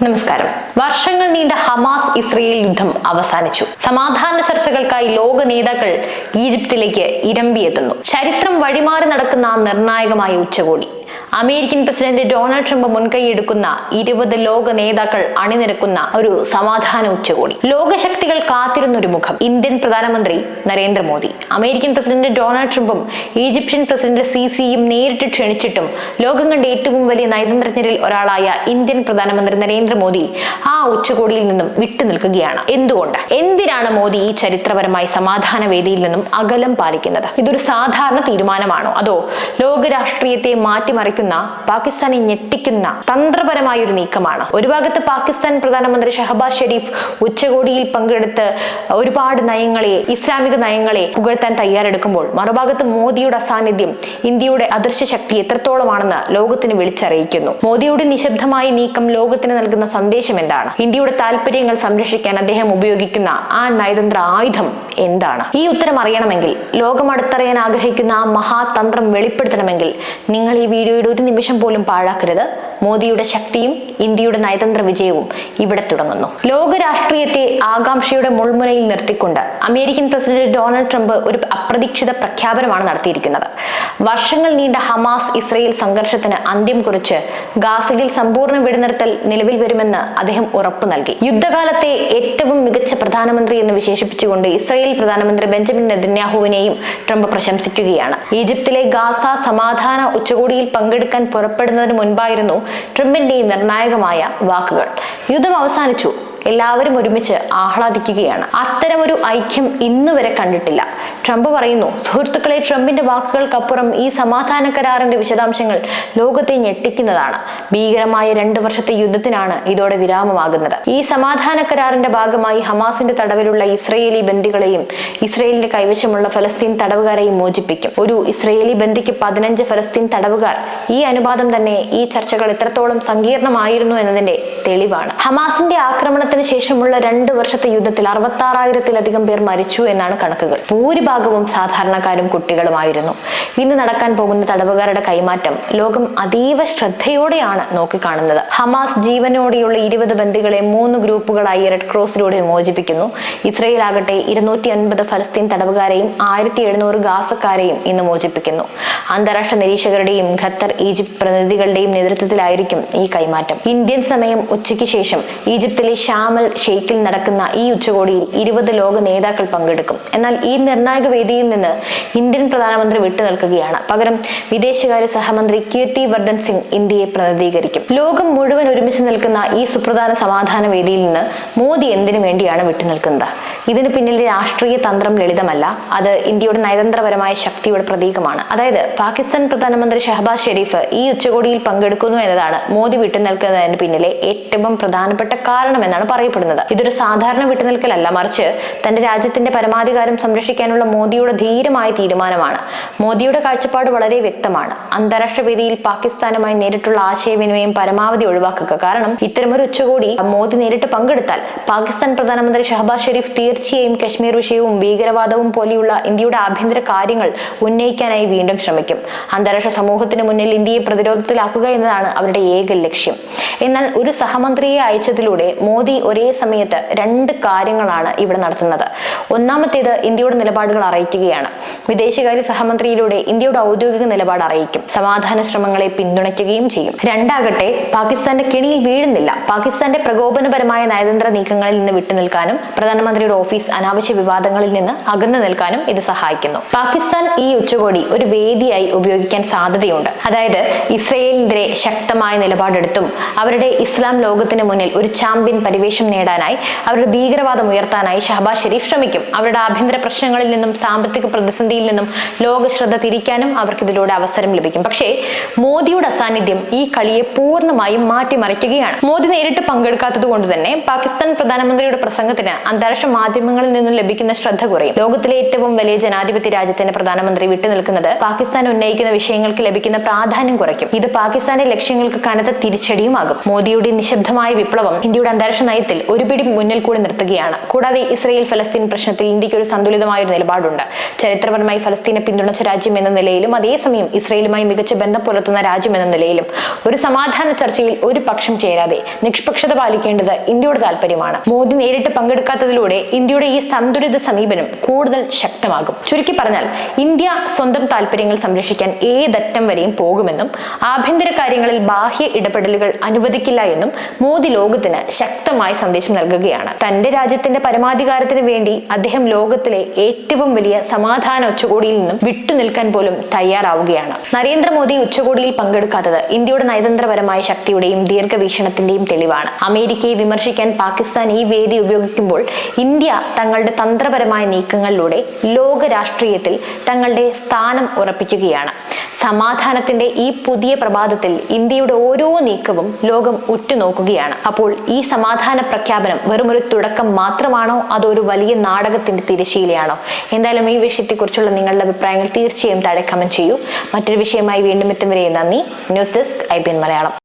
നമസ്കാരം. വർഷങ്ങൾ നീണ്ട ഹമാസ് ഇസ്രയേൽ യുദ്ധം അവസാനിച്ചു. സമാധാന ചർച്ചകൾക്കായി ലോക നേതാക്കൾ ഈജിപ്തിലേക്ക് ഇരമ്പിയെത്തുന്നു. ചരിത്രം വഴിമാറി നടക്കുന്ന നിർണായകമായ ഉച്ചകോടി. അമേരിക്കൻ പ്രസിഡന്റ് ഡൊണാൾഡ് ട്രംപ് മുൻകൈയെടുക്കുന്ന ഇരുപത് ലോക നേതാക്കൾ അണിനിരക്കുന്ന ഒരു സമാധാന ഉച്ചകോടി. ലോകശക്തികൾ കാത്തിരുന്ന ഒരു മുഖം. ഇന്ത്യൻ പ്രധാനമന്ത്രി നരേന്ദ്രമോദി. അമേരിക്കൻ പ്രസിഡന്റ് ഡൊണാൾഡ് ട്രംപും ഈജിപ്ഷ്യൻ പ്രസിഡന്റ് സി സിയും നേരിട്ട് ക്ഷണിച്ചിട്ടും ലോകം കണ്ട ഏറ്റവും വലിയ നയതന്ത്രജ്ഞരിൽ ഒരാളായ ഇന്ത്യൻ പ്രധാനമന്ത്രി നരേന്ദ്രമോദി ആ ഉച്ചകോടിയിൽ നിന്നും വിട്ടുനിൽക്കുകയാണ് എന്തുകൊണ്ട്? എന്തിനാണ് മോദി ഈ ചരിത്രപരമായി സമാധാന വേദിയിൽ നിന്നും അകലം പാലിക്കുന്നത്? ഇതൊരു സാധാരണ തീരുമാനമാണോ? അതോ ലോകരാഷ്ട്രീയത്തെ മാറ്റിമറിക്കുന്ന പാകിസ്ഥാനെ ഞെട്ടിക്കുന്ന തന്ത്രപരമായ ഒരു നീക്കമാണ്. ഒരു ഭാഗത്ത് പാകിസ്ഥാൻ പ്രധാനമന്ത്രി ഷഹബാസ് ഷെരീഫ് ഉച്ചകോടിയിൽ പങ്കെടുത്ത് ഒരുപാട് നയങ്ങളെ ഇസ്ലാമിക നയങ്ങളെ പുകഴ്ത്താൻ തയ്യാറെടുക്കുമ്പോൾ മറുഭാഗത്ത് മോദിയുടെ അസാന്നിധ്യം ഇന്ത്യയുടെ അദൃശ്യ ശക്തി എത്രത്തോളമാണെന്ന് ലോകത്തിന് വിളിച്ചറിയിക്കുന്നു. മോദിയുടെ നിശബ്ദമായ നീക്കം ലോകത്തിന് നൽകുന്ന സന്ദേശം എന്താണ്? ഇന്ത്യയുടെ താല്പര്യങ്ങൾ സംരക്ഷിക്കാൻ അദ്ദേഹം ഉപയോഗിക്കുന്ന ആ നയതന്ത്ര ആയുധം എന്താണ്? ഈ ഉത്തരം അറിയണമെങ്കിൽ ലോകം അടുത്തറിയാൻ ആഗ്രഹിക്കുന്ന ആ മഹാതന്ത്രം വെളിപ്പെടുത്തണമെങ്കിൽ നിങ്ങൾ ഈ വീഡിയോയുടെ ഒരു നിമിഷം പോലും പാഴാക്കരുത്. മോദിയുടെ ശക്തിയും ഇന്ത്യയുടെ നയതന്ത്ര വിജയവും ഇവിടെ തുടങ്ങുന്നു. ലോക രാഷ്ട്രീയത്തെ ആകാംക്ഷയുടെ മുൾമുനയിൽ നിർത്തിക്കൊണ്ട് അമേരിക്കൻ പ്രസിഡന്റ് ഡൊണാൾഡ് ട്രംപ് ഒരു അപ്രതീക്ഷിത പ്രഖ്യാപനമാണ് നടത്തിയിരിക്കുന്നത്. വർഷങ്ങൾ നീണ്ട ഹമാസ് ഇസ്രയേൽ സംഘർഷത്തിന് അന്ത്യം കുറിച്ച് ഗാസയിൽ സമ്പൂർണ വെടിനിർത്തൽ നിലവിൽ വരുമെന്ന് അദ്ദേഹം ഉറപ്പു നൽകി. യുദ്ധകാലത്തെ ഏറ്റവും മികച്ച പ്രധാനമന്ത്രി എന്ന് വിശേഷിപ്പിച്ചുകൊണ്ട് ഇസ്രയേൽ പ്രധാനമന്ത്രി ബെഞ്ചമിൻ നെതന്യാഹുവിനെയും ട്രംപ് പ്രശംസിക്കുകയാണ്. ഈജിപ്തിലെ ഗാസ സമാധാന ഉച്ചകോടിയിൽ പങ്കെടുക്കാൻ പുറപ്പെടുന്നതിന് മുൻപായിരുന്നു ട്രംപിന്റെ നിർണായകമായ വാക്കുകൾ. യുദ്ധം അവസാനിച്ചു. എല്ലാവരും ഒരുമിച്ച് ആഹ്ലാദിക്കുകയാണ്. അത്തരമൊരു ഐക്യം ഇന്ന് വരെ കണ്ടിട്ടില്ല. ട്രംപ് പറയുന്നു സുഹൃത്തുക്കളെ ട്രംപിന്റെ വാക്കുകൾക്കപ്പുറം ഈ സമാധാന കരാറിന്റെ വിശദാംശങ്ങൾ ലോകത്തെ ഞെട്ടിക്കുന്നതാണ്. ഭീകരമായ രണ്ട് വർഷത്തെ യുദ്ധത്തിനാണ് ഇതോടെ വിരാമമാകുന്നത്. ഈ സമാധാന കരാറിന്റെ ഭാഗമായി ഹമാസിന്റെ തടവിലുള്ള ഇസ്രയേലി ബന്ദികളെയും ഇസ്രയേലിന്റെ കൈവശമുള്ള ഫലസ്തീൻ തടവുകാരെയും മോചിപ്പിക്കും. ഒരു ഇസ്രയേലി ബന്ദിക്ക് പതിനഞ്ച് ഫലസ്തീൻ തടവുകാർ. ഈ അനുപാതം തന്നെ ഈ ചർച്ചകൾ എത്രത്തോളം സങ്കീർണമായിരുന്നു എന്നതിന്റെ തെളിവാണ്. ഹമാസിന്റെ ആക്രമണത്തിന് ശേഷമുള്ള രണ്ട് വർഷത്തെ യുദ്ധത്തിൽ അറുപത്തി ആറായിരത്തിലധികം പേർ മരിച്ചു എന്നാണ് കണക്കുകൾ. ഭൂരിഭാഗവും സാധാരണക്കാരും കുട്ടികളുമായിരുന്നു. ഇന്ന് നടക്കാൻ പോകുന്ന തടവുകാരുടെ കൈമാറ്റം ലോകം അതീവ ശ്രദ്ധയോടെയാണ് നോക്കിക്കാണുന്നത്. ഹമാസ് ജീവനോടെയുള്ള ഇരുപത് ബന്ദികളെ മൂന്ന് ഗ്രൂപ്പുകളായി റെഡ് ക്രോസിലൂടെ മോചിപ്പിക്കുന്നു ഇസ്രയേൽ ആകട്ടെ ഇരുന്നൂറ്റി അൻപത് ഫലസ്തീൻ തടവുകാരെയും ആയിരത്തി എഴുന്നൂറ് ഗാസക്കാരെയും ഇന്ന് മോചിപ്പിക്കുന്നു. അന്താരാഷ്ട്ര നിരീക്ഷകരുടെയും ഖത്തർ ഈജിപ്ത് പ്രതിനിധികളുടെയും നേതൃത്വത്തിലായിരിക്കും ഈ കൈമാറ്റം. ഇന്ത്യൻ സമയം ഉച്ചയ്ക്ക് ശേഷം ഈജിപ്തിലെ ഷാമൽ ഷെയ്ഖിൽ നടക്കുന്ന ഈ ഉച്ചകോടിയിൽ ഇരുപത് ലോക നേതാക്കൾ പങ്കെടുക്കും. എന്നാൽ ഈ നിർണായക വേദിയിൽ നിന്ന് ഇന്ത്യൻ പ്രധാനമന്ത്രി വിട്ടുനിൽക്കുകയാണ്. പകരം വിദേശകാര്യ സഹമന്ത്രി കീർത്തി വർദ്ധൻ സിംഗ് ഇന്ത്യയെ പ്രതിനിധീകരിക്കും. ലോകം മുഴുവൻ ഒരുമിച്ച് നിൽക്കുന്ന ഈ സുപ്രധാന സമാധാന വേദിയിൽ നിന്ന് മോദി എന്തിനു വേണ്ടിയാണ് വിട്ടുനിൽക്കുന്നത്? ഇതിന് പിന്നിലെ രാഷ്ട്രീയ തന്ത്രം ലളിതമല്ല. അത് ഇന്ത്യയുടെ നയതന്ത്രപരമായ ശക്തിയുടെ പ്രതീകമാണ്. അതായത് പാകിസ്ഥാൻ പ്രധാനമന്ത്രി ഷഹബാസ് ഷെരീഫ് ഈ ഉച്ചകോടിയിൽ പങ്കെടുക്കുന്നു എന്നതാണ് മോദി വിട്ടുനിൽക്കുന്നതിന് പിന്നിലെ ഏറ്റവും പ്രധാനപ്പെട്ട കാരണം കാരണമെന്നാണ് പറയപ്പെടുന്നത്. ഇതൊരു സാധാരണ വിട്ടുനിൽക്കലല്ല. മറിച്ച് തന്റെ രാജ്യത്തിന്റെ പരമാധികാരം സംരക്ഷിക്കാനുള്ള മോദിയുടെ ധീരമായ തീരുമാനമാണ്. മോദിയുടെ കാഴ്ചപ്പാട് വളരെ വ്യക്തമാണ്. അന്താരാഷ്ട്ര വേദിയിൽ പാകിസ്ഥാനുമായി നേരിട്ടുള്ള ആശയവിനിമയം പരമാവധി ഒഴിവാക്കുക. കാരണം ഇത്തരമൊരു ഉച്ചകോടി മോദി നേരിട്ട് പങ്കെടുത്താൽ പാകിസ്ഥാൻ പ്രധാനമന്ത്രി ഷഹബാസ് ഷെരീഫ് തീർച്ചയായും കശ്മീർ വിഷയവും ഭീകരവാദവും പോലെയുള്ള ഇന്ത്യയുടെ ആഭ്യന്തര കാര്യങ്ങൾ ഉന്നയിക്കാനായി വീണ്ടും ശ്രമിക്കും. അന്താരാഷ്ട്ര സമൂഹത്തിന് മുന്നിൽ ഇന്ത്യയെ പ്രതിരോധത്തിലാക്കുക എന്നതാണ് അവരുടെ ഏക ലക്ഷ്യം. എന്നാൽ ഒരു സഹമന്ത്രിയെ അയച്ചതിലൂടെ മോദി ഒരേ സമയത്ത് രണ്ട് കാര്യങ്ങളാണ് ഇവിടെ നടത്തുന്നത്. ഒന്നാമത്തേത് ഇന്ത്യയുടെ നിലപാടുകൾ അറിയിക്കുകയാണ്. വിദേശകാര്യ സഹമന്ത്രിയിലൂടെ ഇന്ത്യയുടെ ഔദ്യോഗിക നിലപാട് അറിയിക്കും. സമാധാന ശ്രമങ്ങളെ പിന്തുണയ്ക്കുകയും ചെയ്യും. രണ്ടാകട്ടെ പാകിസ്ഥാന്റെ കെണിയിൽ വീഴുന്നില്ല. പാകിസ്ഥാന്റെ പ്രകോപനപരമായ നയതന്ത്ര നീക്കങ്ങളിൽ നിന്ന് വിട്ടുനിൽക്കാനും പ്രധാനമന്ത്രിയുടെ ഓഫീസ് അനാവശ്യ വിവാദങ്ങളിൽ നിന്ന് അകന്നു നിൽക്കാനും ഇത് സഹായിക്കുന്നു. പാകിസ്ഥാൻ ഈ ഉച്ചകോടി ഒരു വേദിയായി ഉപയോഗിക്കാൻ സാധ്യതയുണ്ട്. അതായത് ഇസ്രയേലിനെതിരെ ശക്തമായ നിലപാടെടുത്തും അവരുടെ ഇസ്ലാം ലോകത്തിന് മുന്നിൽ ഒരു ചാമ്പ്യൻ പരിവേഷം നേടാനായി അവരുടെ ഭീകരവാദം ഉയർത്താനായി ഷഹബാസ് ഷെരീഫ് ശ്രമിക്കും. അവരുടെ ആഭ്യന്തര പ്രശ്നങ്ങളിൽ നിന്നും സാമ്പത്തിക പ്രതിസന്ധിയിൽ നിന്നും ലോക ശ്രദ്ധ തിരിക്കാനും അവർക്ക് ഇതിലൂടെ അവസരം ലഭിക്കും. പക്ഷേ മോദിയുടെ അസാന്നിധ്യം ഈ കളിയെ പൂർണമായും മാറ്റിമറിക്കുകയാണ്. മോദി നേരിട്ട് പങ്കെടുക്കാത്തത് കൊണ്ട് തന്നെ പാകിസ്ഥാൻ പ്രധാനമന്ത്രിയുടെ പ്രസംഗത്തിന് അന്താരാഷ്ട്ര മാധ്യമങ്ങളിൽ നിന്നും ലഭിക്കുന്ന ശ്രദ്ധ കുറയും. ലോകത്തിലെ ഏറ്റവും വലിയ ജനാധിപത്യ രാജ്യത്തിന്റെ പ്രധാനമന്ത്രി വിട്ടുനിൽക്കുന്നത് പാകിസ്ഥാൻ ഉന്നയിക്കുന്ന വിഷയങ്ങൾക്ക് ലഭിക്കുന്ന പ്രാധാന്യം കുറയ്ക്കും. ഇത് പാകിസ്ഥാന്റെ ലക്ഷ്യങ്ങൾക്ക് കനത്ത തിരിച്ചടിയുമാകും. മോദിയുടെ നിശബ്ദമായ വിപ്ലവം ഇന്ത്യയുടെ അന്താരാഷ്ട്ര നയത്തിൽ ഒരു പിടി മുന്നിൽ കൂടി നിർത്തുകയാണ്. കൂടാതെ ഇസ്രയേൽ ഫലസ്തീൻ പ്രശ്നത്തിൽ ഇന്ത്യയ്ക്ക് ഒരു സന്തുലിതമായ ഒരു നിലപാടുണ്ട്. ചരിത്രപരമായി ഫലസ്തീനെ പിന്തുണച്ച രാജ്യം എന്ന നിലയിലും അതേസമയം ഇസ്രയേലുമായി മികച്ച ബന്ധം പുലർത്തുന്ന രാജ്യം എന്ന നിലയിലും ഒരു സമാധാന ചർച്ചയിൽ ഒരു പക്ഷം ചേരാതെ നിഷ്പക്ഷത പാലിക്കേണ്ടത് ഇന്ത്യയുടെ താല്പര്യമാണ് മോദി നേരിട്ട് പങ്കെടുക്കാത്തതിലൂടെ ഇന്ത്യയുടെ ഈ സന്തുലിത സമീപനം കൂടുതൽ ശക്തമാകും. ചുരുക്കി പറഞ്ഞാൽ ഇന്ത്യ സ്വന്തം താല്പര്യങ്ങൾ സംരക്ഷിക്കാൻ ഏതറ്റം വരെയും പോകുമെന്നും ആഭ്യന്തര കാര്യങ്ങളിൽ ബാഹ്യ ഇടപെടലുകൾ അനുവദിക്കില്ല എന്നും മോദി ലോകത്തിന് ശക്തമായ സന്ദേശം നൽകുകയാണ്. തന്റെ രാജ്യത്തിന്റെ പരമാധികാരത്തിന് വേണ്ടി അദ്ദേഹം ലോകത്തിലെ ഏറ്റവും വലിയ സമാധാന ഉച്ചകോടിയിൽ നിന്നും വിട്ടുനിൽക്കാൻ പോലും തയ്യാറാവുകയാണ്. നരേന്ദ്രമോദി ഉച്ചകോടിയിൽ പങ്കെടുക്കാത്തത് ഇന്ത്യയുടെ നയതന്ത്രപരമായ ശക്തിയുടെയും ദീർഘവീക്ഷണത്തിന്റെയും തെളിവാണ്. അമേരിക്കയെ വിമർശിക്കാൻ പാകിസ്ഥാൻ ഈ വേദി ഉപയോഗിക്കുമ്പോൾ ഇന്ത്യ തങ്ങളുടെ തന്ത്രപരമായ നീക്കങ്ങളിലൂടെ ലോക രാഷ്ട്രീയത്തിൽ തങ്ങളുടെ സ്ഥാനം ഉറപ്പിക്കുകയാണ്. സമാധാനത്തിന്റെ ഈ പുതിയ പ്രഭാതത്തിൽ ഇന്ത്യയുടെ ഓരോ നീക്കവും ലോകം ഉറ്റുനോക്കുകയാണ്. അപ്പോൾ ഈ സമാധാന പ്രഖ്യാപനം വെറും ഒരു തുടക്കം മാത്രമാണോ? അതോ ഒരു വലിയ നാടകത്തിന്റെ തിരശീലയാണോ എന്തായാലും ഈ വിഷയത്തെക്കുറിച്ചുള്ള നിങ്ങളുടെ അഭിപ്രായങ്ങൾ തീർച്ചയായും താഴെ കമന്റ് ചെയ്യൂ. മറ്റൊരു വിഷയമായി വീണ്ടും എത്തും വരെ നന്ദി. News desk I Malayalam.